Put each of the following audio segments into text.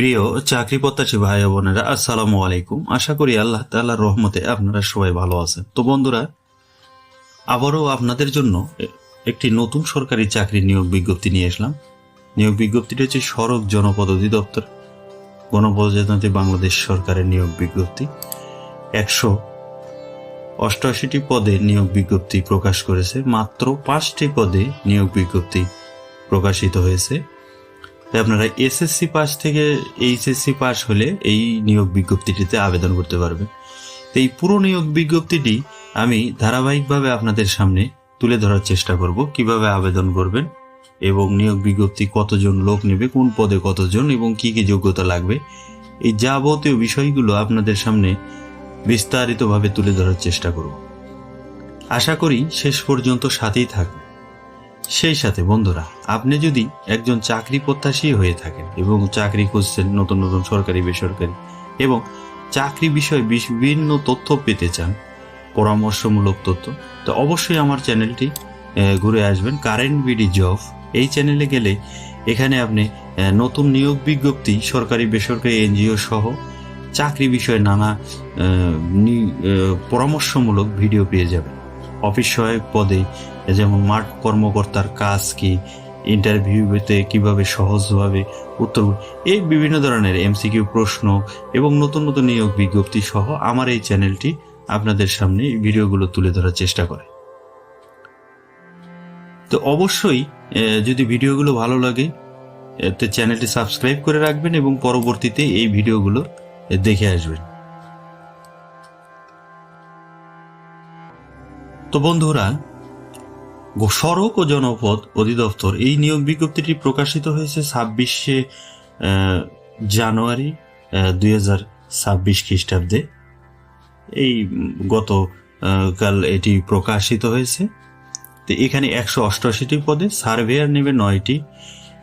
প্রিয় চাকরি প্রত্যাশী ভাই বোনেরা, আসসালামু আলাইকুম। আশা করি আল্লাহ তাআলার রহমতে আপনারা সবাই ভালো আছেন। তো বন্ধুরা, আবারও আপনাদের জন্য একটি নতুন সরকারি চাকরি নিয়োগ বিজ্ঞপ্তি নিয়ে আসলাম। নিয়োগ বিজ্ঞপ্তিটি হচ্ছে সড়ক জনপদ অধিদপ্তর, গণপ্রজাতন্ত্রী বাংলাদেশ সরকারের নিয়োগ বিজ্ঞপ্তি। একশো অষ্টআশিটি পদে নিয়োগ বিজ্ঞপ্তি প্রকাশ করেছে, মাত্র পাঁচটি পদে নিয়োগ বিজ্ঞপ্তি প্রকাশিত হয়েছে। তাই আপনারা এসএসসি পাস থেকে এইচএসসি পাস হলে এই নিয়োগ বিজ্ঞপ্তিটিতে আবেদন করতে পারবেন। তো এই পুরো নিয়োগ বিজ্ঞপ্তিটি আমি ধারাবাহিকভাবে আপনাদের সামনে তুলে ধরার চেষ্টা করব, কীভাবে আবেদন করবেন এবং নিয়োগ বিজ্ঞপ্তি কতজন লোক নেবে, কোন পদে কতজন এবং কি কি যোগ্যতা লাগবে, এই যাবতীয় বিষয়গুলো আপনাদের সামনে বিস্তারিতভাবে তুলে ধরার চেষ্টা করব। আশা করি শেষ পর্যন্ত সাথেই থাকবে সেই সাথে বন্ধুরা, আপনি যদি একজন চাকরি প্রত্যাশী হয়ে থাকেন এবং চাকরি খুঁজছেন নতুন নতুন সরকারি, বেসরকারি এবং চাকরি বিষয়ে বিভিন্ন তথ্য পেতে চান, পরামর্শমূলক তথ্য, তো অবশ্যই আমার চ্যানেলটি ঘুরে আসবেন, কারেন্ট বিডি জব। এই চ্যানেলে গেলে এখানে আপনি নতুন নিয়োগ বিজ্ঞপ্তি, সরকারি, বেসরকারি, এনজিও সহ চাকরি বিষয়ে নানা পরামর্শমূলক ভিডিও পেয়ে যাবেন। অফিস সহায়ক পদে যেমন মাঠ কর্মকর্তার কাজ কি ইন্টারভিউতে কীভাবে সহজভাবে উত্তর এই বিভিন্ন ধরনের এমসিকিউ প্রশ্ন এবং নতুন নতুন নিয়োগ বিজ্ঞপ্তি সহ আমার এই চ্যানেলটি আপনাদের সামনে ভিডিওগুলো তুলে ধরার চেষ্টা করে। তো অবশ্যই যদি ভিডিওগুলো ভালো লাগে তো চ্যানেলটি সাবস্ক্রাইব করে রাখবেন এবং পরবর্তীতে এই ভিডিওগুলো দেখে আসবেন। তো বন্ধুরা সড়ক ও জনপথ অধিদপ্তর, এই নিয়োগ বিজ্ঞপ্তিটি প্রকাশিত হয়েছে ছাব্বিশে জানুয়ারি দুই হাজার ছাব্বিশ খ্রিস্টাব্দে। এই গত কাল এটি প্রকাশিত হয়েছে। তো এখানে একশো অষ্টআশিটি পদে সার্ভেয়ার নেবে নয়টি,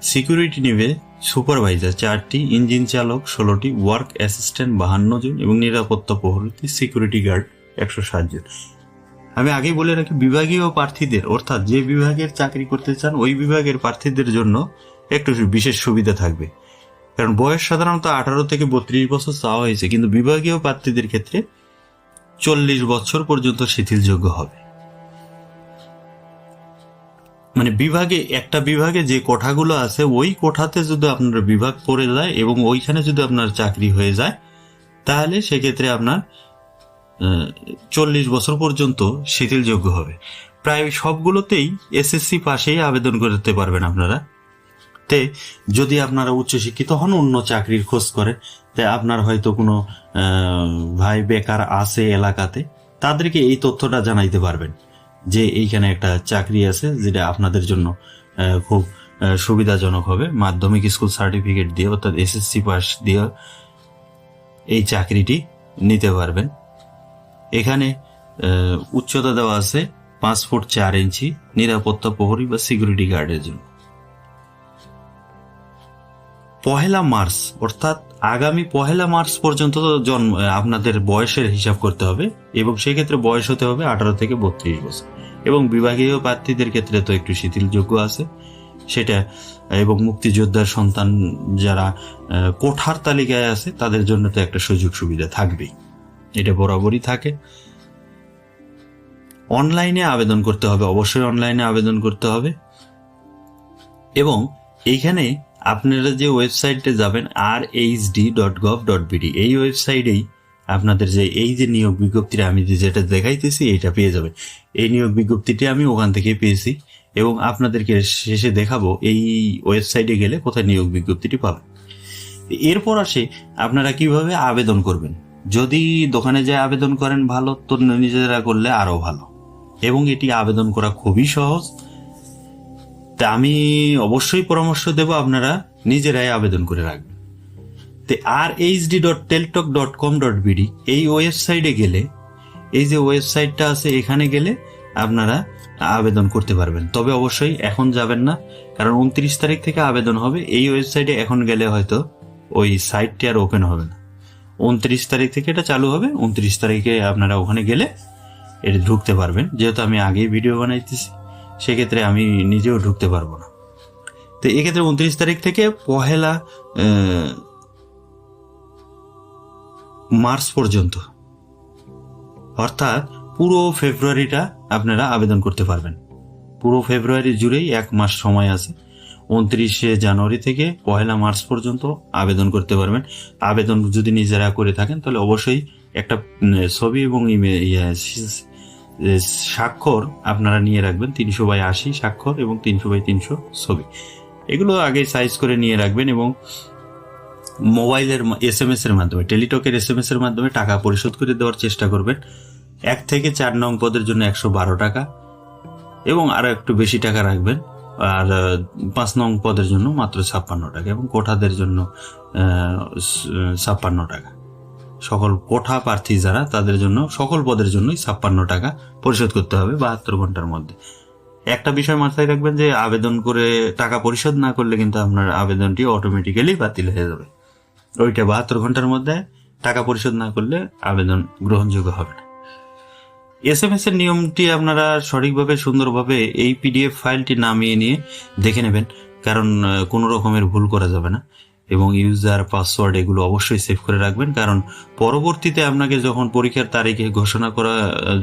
সিকিউরিটি নেবে সুপারভাইজার চারটি, ইঞ্জিন চালক ষোলোটি, ওয়ার্ক অ্যাসিস্ট্যান্ট বাহান্ন জন এবং নিরাপত্তা প্রহরী সিকিউরিটি গার্ড একশো ষাট জন। আমি আগেই বলে রাখি, বিভাগীয় প্রার্থীদের, অর্থাৎ যে বিভাগের চাকরি করতে চান, ওই বিভাগের প্রার্থীদের জন্য একটু বিশেষ সুবিধা থাকবে। কারণ বয়স সাধারণত আঠারো থেকে বত্রিশ বছর চাওয়া হয়েছে, কিন্তু বিভাগীয় প্রার্থীদের ক্ষেত্রে চল্লিশ বছর পর্যন্ত শিথিলযোগ্য হবে। মানে বিভাগে, একটা বিভাগে যে কোঠাগুলো আছে, ওই কোঠাতে যদি আপনার বিভাগ পড়ে যায় এবং ওইখানে যদি আপনার চাকরি হয়ে যায়, তাহলে সেক্ষেত্রে আপনার চল্লিশ বছর পর্যন্ত শিথিলযোগ্য হবে। প্রায় সবগুলোতেই এসএসসি পাশেই আবেদন করতে পারবেন আপনারা। তে যদি আপনারা উচ্চশিক্ষিত হন, অন্য চাকরির খোঁজ করেন, তে আপনার হয়তো কোনো ভাই বেকার আছে এলাকাতে, তাদেরকে এই তথ্যটা জানাইতে পারবেন যে এইখানে একটা চাকরি আছে যেটা আপনাদের জন্য খুব সুবিধাজনক হবে। মাধ্যমিক স্কুল সার্টিফিকেট দিয়ে অর্থাৎ এসএসসি পাস দিয়ে এই চাকরিটি নিতে পারবেন। এখানে উচ্চতা দেওয়া আছে পাঁচ ফুট চার ইঞ্চি, নিরাপত্তা প্রহরী বা সিকিউরিটি গার্ডের জন্য। পহেলা মার্চ, অর্থাৎ আগামী পহেলা মার্চ পর্যন্ত জন্ম, আপনাদের বয়সের হিসাব করতে হবে, এবং সেক্ষেত্রে বয়স হতে হবে আঠারো থেকে বত্রিশ বছর। এবং বিভাগীয় প্রার্থীদের ক্ষেত্রে তো একটু শিথিলযোগ্য আছে। সেটা, এবং মুক্তিযোদ্ধার সন্তান যারা কোঠার তালিকায় আছে, তাদের জন্য তো একটা সুযোগ সুবিধা থাকবেই। এটা বরাবরই থাকে। অনলাইনে আবেদন করতে হবে, অবশ্যই অনলাইনে আবেদন করতে হবে। এবং এইখানে আপনারা যে ওয়েবসাইটে যাবেন R H D dot gov dot BD এই ওয়েবসাইটেই আপনাদের যে এই যে নিয়োগ বিজ্ঞপ্তিটা আমি যেটা দেখাইতেছি এটা পেয়ে যাবেন। এই নিয়োগ বিজ্ঞপ্তিটি আমি ওখান থেকে পেয়েছি এবং আপনাদেরকে শেষে দেখাবো এই ওয়েবসাইটে গেলে কোথায় নিয়োগ বিজ্ঞপ্তিটি পাবেন। এরপর আসে আপনারা কীভাবে আবেদন করবেন। যদি দোকানে যায় আবেদন করেন ভালো, তো নিজেরা করলে আরও ভালো। এবং এটি আবেদন করা খুবই সহজ। তা আমি অবশ্যই পরামর্শ দেব আপনারা নিজেরাই আবেদন করে রাখবেন। তো R H D dot Teletalk dot com dot BD এই ওয়েবসাইটে গেলে, এই যে ওয়েবসাইটটা আছে এখানে গেলে আপনারা আবেদন করতে পারবেন। তবে অবশ্যই এখন যাবেন না, কারণ উনত্রিশ তারিখ থেকে আবেদন হবে। এই ওয়েবসাইটে এখন গেলে হয়তো ওই সাইটটি আর ওপেন হবে না। উনত্রিশ তারিখ থেকে এটা চালু হবে। উনত্রিশ তারিখে আপনারা ওখানে গেলে এটা ঢুকতে পারবেন। যেহেতু আমি আগেই ভিডিও বানাইতেছি, সেক্ষেত্রে আমি নিজেও ঢুকতে পারব না। তো এক্ষেত্রে উনত্রিশ তারিখ থেকে পহেলা মার্চ পর্যন্ত। অর্থাৎ পুরো ফেব্রুয়ারিটা আপনারা আবেদন করতে পারবেন। পুরো ফেব্রুয়ারি জুড়েই এক মাস সময় আছে। উনত্রিশে জানুয়ারি থেকে পয়লা মার্চ পর্যন্ত আবেদন করতে পারবেন। আবেদন যদি নিজেরা করে থাকেন তাহলে অবশ্যই একটা ছবি এবং ইয়ে, স্বাক্ষর আপনারা নিয়ে রাখবেন। তিনশো বাই আশি স্বাক্ষর এবং তিনশো বাই তিনশো ছবি। এগুলো আগে সাইজ করে নিয়ে রাখবেন এবং মোবাইলের এস এম এস এর মাধ্যমে টেলিটকের এস এম এস এর মাধ্যমে টাকা পরিশোধ করে দেওয়ার চেষ্টা করবেন। এক থেকে চার নং পদের জন্য একশো বারো টাকা এবং আরও একটু বেশি টাকা রাখবেন। আর পাঁচ নং পদের জন্য মাত্র ছাপ্পান্ন টাকা এবং কোঠাদের জন্য ছাপ্পান্ন টাকা। সকল কোঠা প্রার্থী যারা, তাদের জন্য, সকল পদের জন্যই ছাপ্পান্ন টাকা পরিশোধ করতে হবে বাহাত্তর ঘণ্টার মধ্যে। একটা বিষয় মাথায় রাখবেন যে, আবেদন করে টাকা পরিশোধ না করলে কিন্তু আপনার আবেদনটি অটোমেটিক্যালি বাতিল হয়ে যাবে। ওইটা বাহাত্তর ঘণ্টার মধ্যে টাকা পরিশোধ না করলে আবেদন গ্রহণযোগ্য হবে না। এস এম এস এর নিয়মটি আপনারা সঠিকভাবে, সুন্দরভাবে এই পিডিএফ ফাইলটি নামিয়ে নিয়ে দেখে নেবেন, কারণ কোনো রকমের ভুল করা যাবে না। এবং ইউজার পাসওয়ার্ড এগুলো অবশ্যই সেভ করে রাখবেন, কারণ পরবর্তীতে আপনাকে যখন পরীক্ষার তারিখে ঘোষণা করা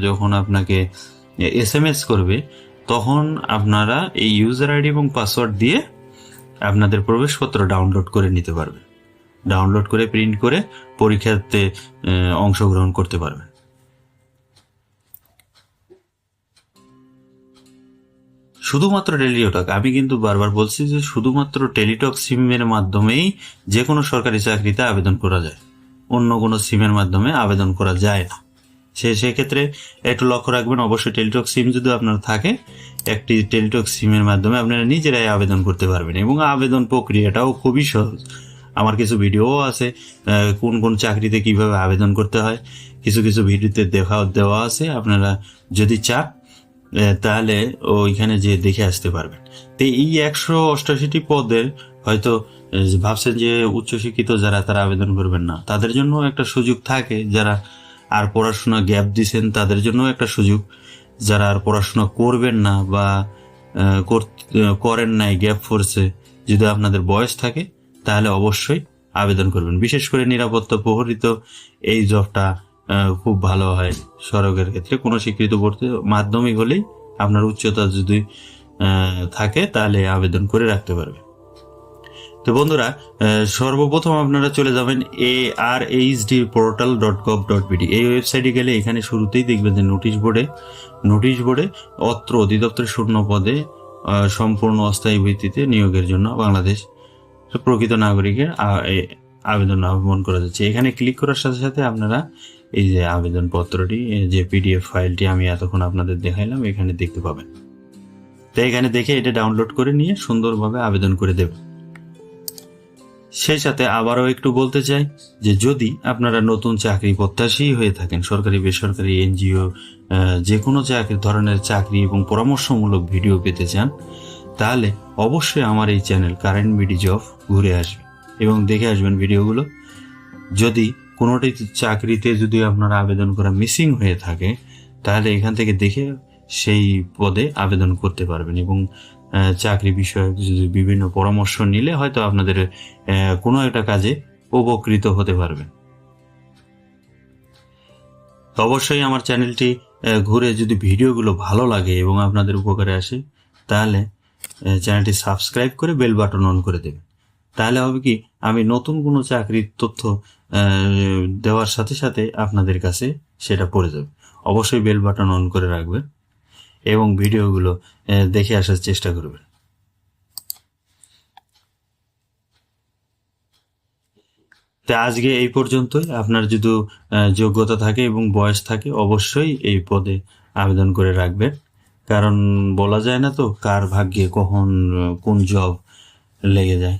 যখন আপনাকে এস এম এস করবে, তখন আপনারা এই ইউজার আইডি এবং পাসওয়ার্ড দিয়ে আপনাদের প্রবেশপত্র ডাউনলোড করে নিতে পারবেন। ডাউনলোড করে, প্রিন্ট করে পরীক্ষাতে অংশগ্রহণ করতে পারবেন। শুধুমাত্র টেলিটক। আমি কিন্তু বারবার বলছি যে শুধুমাত্র টেলিটক সিমের মাধ্যমেই যে কোনো সরকারি চাকরিতে আবেদন করা যায়। অন্য কোনো সিমের মাধ্যমে আবেদন করা যায় না। সে সেক্ষেত্রে একটু লক্ষ্য রাখবেন, অবশ্যই টেলিটক সিম যদি আপনার থাকে, একটি টেলিটক সিমের মাধ্যমে আপনারা নিজেরাই আবেদন করতে পারবেন এবং আবেদন প্রক্রিয়াটাও খুবই সহজ। আমার কিছু ভিডিও আছে কোন কোন চাকরিতে কীভাবে আবেদন করতে হয়, কিছু কিছু ভিডিওতে দেখা দেওয়া আছে। আপনারা যদি চান তাহলে ওইখানে যে দেখে আসতে পারবেন। তো এই একশো অষ্টাশিটি পদের হয়তো ভাবছেন যে উচ্চশিক্ষিত যারা, তারা আবেদন করবেন না। তাদের জন্য একটা সুযোগ থাকে। যারা আর পড়াশোনা গ্যাপ দিছেন, তাদের জন্য একটা সুযোগ। যারা আর পড়াশোনা করবেন না বা করেন নাই, গ্যাপ ফোর্সে যদি আপনাদের বয়স থাকে, তাহলে অবশ্যই আবেদন করবেন। বিশেষ করে নিরাপত্তা প্রহরিত এই জবটা খুব ভালো হয় সড়কের ক্ষেত্রে। কোনো স্বীকৃত পড়তে মাধ্যমিক হলেই আপনার উচ্চতা যদি থাকে তাহলে আবেদন করে রাখতে পারবে। তো বন্ধুরা সর্বপ্রথম আপনারা চলে যাবেন এ R H D portal dot gov dot BD এই ওয়েবসাইটে গেলে এখানে শুরুতেই দেখবেন যে নোটিশ বোর্ডে নোটিশ বোর্ডে অত্র অধিদপ্তরের শূন্য পদে সম্পূর্ণ অস্থায়ী ভিত্তিতে নিয়োগের জন্য বাংলাদেশ প্রকৃত নাগরিকের আবেদন আহ্বান করা যাচ্ছে। এখানে ক্লিক করার সাথে সাথে আপনারা এই যে আবেদন পত্রটি যে পিডিএফ ফাইলটি আমি এতক্ষণ আপনাদের দেখাইলাম, এখানে দেখতে পাবেন। তো এখানে দেখে এটা ডাউনলোড করে নিয়ে সুন্দরভাবে আবেদন করে দেবেন। সেই সাথে আবারও একটু বলতে চাই যে যদি আপনারা নতুন চাকরি প্রত্যাশী হয়ে থাকেন, সরকারি, বেসরকারি, এনজিও যে কোনো চাকরি, ধরনের চাকরি এবং পরামর্শমূলক ভিডিও পেতে চান, তাহলে অবশ্যই আমার এই চ্যানেল কারেন্ট বিডি জব ঘুরে আসবে এবং দেখে আসবেন ভিডিওগুলো। যদি কোনোটি চাকরিতে যদি আপনার আবেদন করা মিসিং হয়ে থাকে, তাহলে এখান থেকে দেখে সেই পদে আবেদন করতে পারবেন এবং চাকরি বিষয়ক যদি বিভিন্ন পরামর্শ নিলে হয়তো আপনাদের কোনো একটা কাজে উপকৃত হতে পারবেন। অবশ্যই আমার চ্যানেলটি ঘুরে যদি ভিডিওগুলো ভালো লাগে এবং আপনাদের উপকারে আসে, তাহলে চ্যানেলটি সাবস্ক্রাইব করে বেল বাটন অন করে দেবেন। তাহলে হবে কি, আমি নতুন কোনো চাকরির তথ্য দেওয়ার সাথে সাথে আপনাদের কাছে সেটা পড়ে যাবে। অবশ্যই বেল বাটন অন করে রাখবেন এবং ভিডিওগুলো দেখে আসার চেষ্টা করবেন। তা আজকে এই পর্যন্তই। আপনার যদি যোগ্যতা থাকে এবং বয়স থাকে, অবশ্যই এই পদে আবেদন করে রাখবেন। কারণ বলা যায় না তো, কার ভাগ্যে কখন কোন জব লেগে যায়।